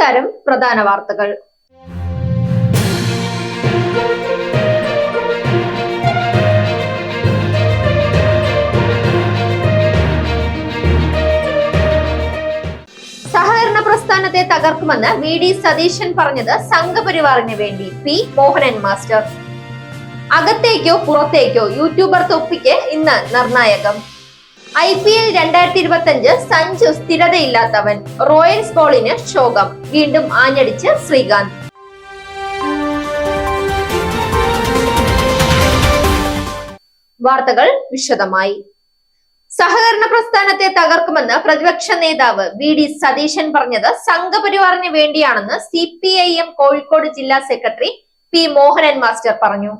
നമസ്കാരം പ്രധാന വാർത്തകൾ. സഹകരണ പ്രസ്ഥാനത്തെ തകർക്കുമെന്ന് വി ഡി സതീശൻ പറഞ്ഞത് സംഘപരിവാറിന് വേണ്ടി. P Mohanan master. അകത്തേക്കോ പുറത്തേക്കോ യൂട്യൂബർ തൊപ്പിക്ക് ഇന്ന് നിർണായകം. ഐ പി എൽ രണ്ടായിരത്തി ഇരുപത്തി അഞ്ച് സഞ്ജു സ്ഥിരതയില്ലാത്തവൻ റോയൽസ് ബോളിന് ശോകം. വീണ്ടും ആഞ്ഞടിച്ച് ശ്രീകാന്ത്. വാർത്തകൾ വിശദമായി. സഹകരണ പ്രസ്ഥാനത്തെ തകർക്കുമെന്ന് പ്രതിപക്ഷ നേതാവ് വി ഡി സതീശൻ പറഞ്ഞത് സംഘപരിവാറിന് വേണ്ടിയാണെന്ന് C P I M Kozhikode ജില്ലാ സെക്രട്ടറി പി മോഹനൻ മാസ്റ്റർ പറഞ്ഞു.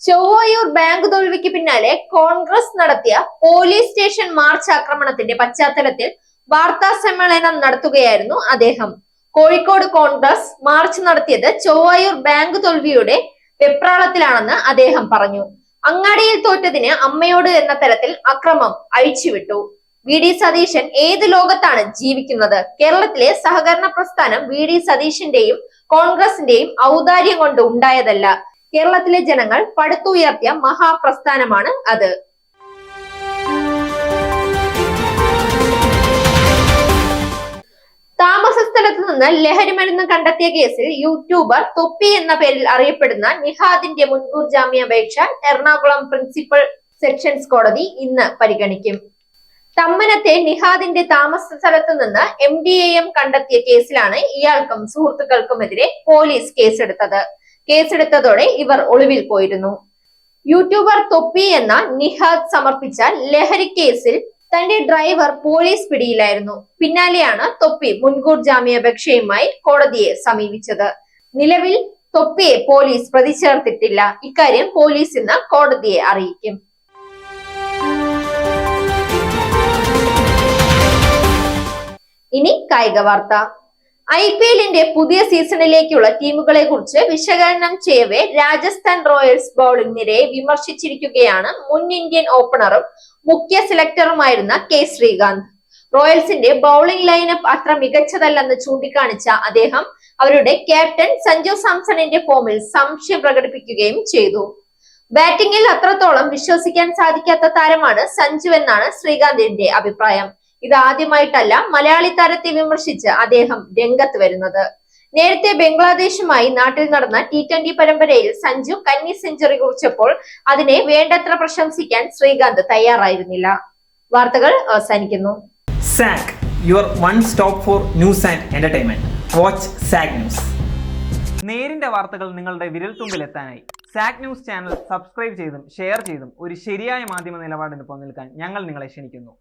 ചൊവ്വായൂർ ബാങ്ക് തോൽവിക്ക് പിന്നാലെ കോൺഗ്രസ് നടത്തിയ പോലീസ് സ്റ്റേഷൻ മാർച്ച് ആക്രമണത്തിന്റെ പശ്ചാത്തലത്തിൽ വാർത്താ സമ്മേളനം നടത്തുകയായിരുന്നു അദ്ദേഹം. കോഴിക്കോട് കോൺഗ്രസ് മാർച്ച് നടത്തിയത് ചൊവ്വായൂർ ബാങ്ക് തോൽവിയുടെ വെപ്രാളത്തിലാണെന്ന് അദ്ദേഹം പറഞ്ഞു. അങ്ങാടിയിൽ തോറ്റതിന് അമ്മയോട് എന്ന തരത്തിൽ അക്രമം അഴിച്ചുവിട്ടു. വി ഡി സതീശൻ ഏത് ലോകത്താണ് ജീവിക്കുന്നത്? കേരളത്തിലെ സഹകരണ പ്രസ്ഥാനം വി ഡി സതീശന്റെയും കോൺഗ്രസിന്റെയും ഔദാര്യം കൊണ്ട് ഉണ്ടായതല്ല. കേരളത്തിലെ ജനങ്ങൾ പടുത്തുയർത്തിയ മഹാപ്രസ്ഥാനമാണ് അത്. താമസ സ്ഥലത്ത് നിന്ന് ലഹരിമരുന്ന് കണ്ടെത്തിയ കേസിൽ യൂട്യൂബർ തൊപ്പി എന്ന പേരിൽ അറിയപ്പെടുന്ന നിഹാദിന്റെ മുൻകൂർ ജാമ്യാപേക്ഷ എറണാകുളം പ്രിൻസിപ്പൽ സെക്ഷൻസ് കോടതി ഇന്ന് പരിഗണിക്കും. തമ്മനത്തെ നിഹാദിന്റെ താമസ സ്ഥലത്ത് നിന്ന് എം ഡി എ കണ്ടെത്തിയ കേസിലാണ് ഇയാൾക്കും സുഹൃത്തുക്കൾക്കുമെതിരെ പോലീസ് കേസെടുത്തത്. കേസെടുത്തതോടെ ഇവർ ഒളിവിൽ പോയിരുന്നു. യൂട്യൂബർ തൊപ്പി എന്ന നിഹാദ് സമർപ്പിച്ച ലഹരി കേസിൽ തന്റെ ഡ്രൈവർ പോലീസ് പിടിയിലായിരുന്നു. പിന്നാലെയാണ് തൊപ്പി മുൻകൂർ ജാമ്യാപേക്ഷയുമായി കോടതിയെ സമീപിച്ചത്. നിലവിൽ തൊപ്പിയെ പോലീസ് പ്രതി ചേർത്തിട്ടില്ല ഇക്കാര്യം പോലീസ് ഇന്ന് കോടതിയെ അറിയിക്കും. ഇനി കായിക വാർത്ത. ഐ പി എല്ലിന്റെ പുതിയ സീസണിലേക്കുള്ള ടീമുകളെ കുറിച്ച് വിശകലനം ചെയ്യവേ രാജസ്ഥാൻ റോയൽസ് ബൌളിംഗ് നിരയെ വിമർശിച്ചിരിക്കുകയാണ് മുൻ ഇന്ത്യൻ ഓപ്പണറും മുഖ്യ സെലക്ടറുമായിരുന്ന കെ ശ്രീകാന്ത്. റോയൽസിന്റെ ബൌളിംഗ് ലൈനപ്പ് അത്ര മികച്ചതല്ലെന്ന് ചൂണ്ടിക്കാണിച്ച അദ്ദേഹം അവരുടെ ക്യാപ്റ്റൻ സഞ്ജു സാംസണിന്റെ ഫോമിൽ സംശയം പ്രകടിപ്പിക്കുകയും ചെയ്തു. ബാറ്റിംഗിൽ അത്രത്തോളം വിശ്വസിക്കാൻ സാധിക്കാത്ത താരമാണ് സഞ്ജു എന്നാണ് ശ്രീകാന്തിന്റെ അഭിപ്രായം. ഇത് ആദ്യമായിട്ടല്ല മലയാളി താരത്തെ വിമർശിച്ച് അദ്ദേഹം രംഗത്ത് വരുന്നത്. നേരത്തെ ബംഗ്ലാദേശുമായി നാട്ടിൽ നടന്ന ടി ട്വന്റി പരമ്പരയിൽ സഞ്ജു കന്നി സെഞ്ചുറി കുറിച്ചപ്പോൾ അതിനെ വേണ്ടത്ര പ്രശംസിക്കാൻ ശ്രീകാന്ത് തയ്യാറായിരുന്നില്ല. വാർത്തകൾ അവസാനിക്കുന്നു. Zac your one stop for news and entertainment watch Zac news നേരിന്റെ വാർത്തകൾ നിങ്ങളുടെ വിരൽത്തുമ്പിൽ എത്താനായി സാക് ന്യൂസ് ചാനൽ സബ്സ്ക്രൈബ് ചെയ്തും ഷെയർ ചെയ്തും ഒരു ശരിയായ മാധ്യമ നിലപാടിന് പോകാൻ ഞങ്ങൾ നിങ്ങളെ ക്ഷണിക്കുന്നു.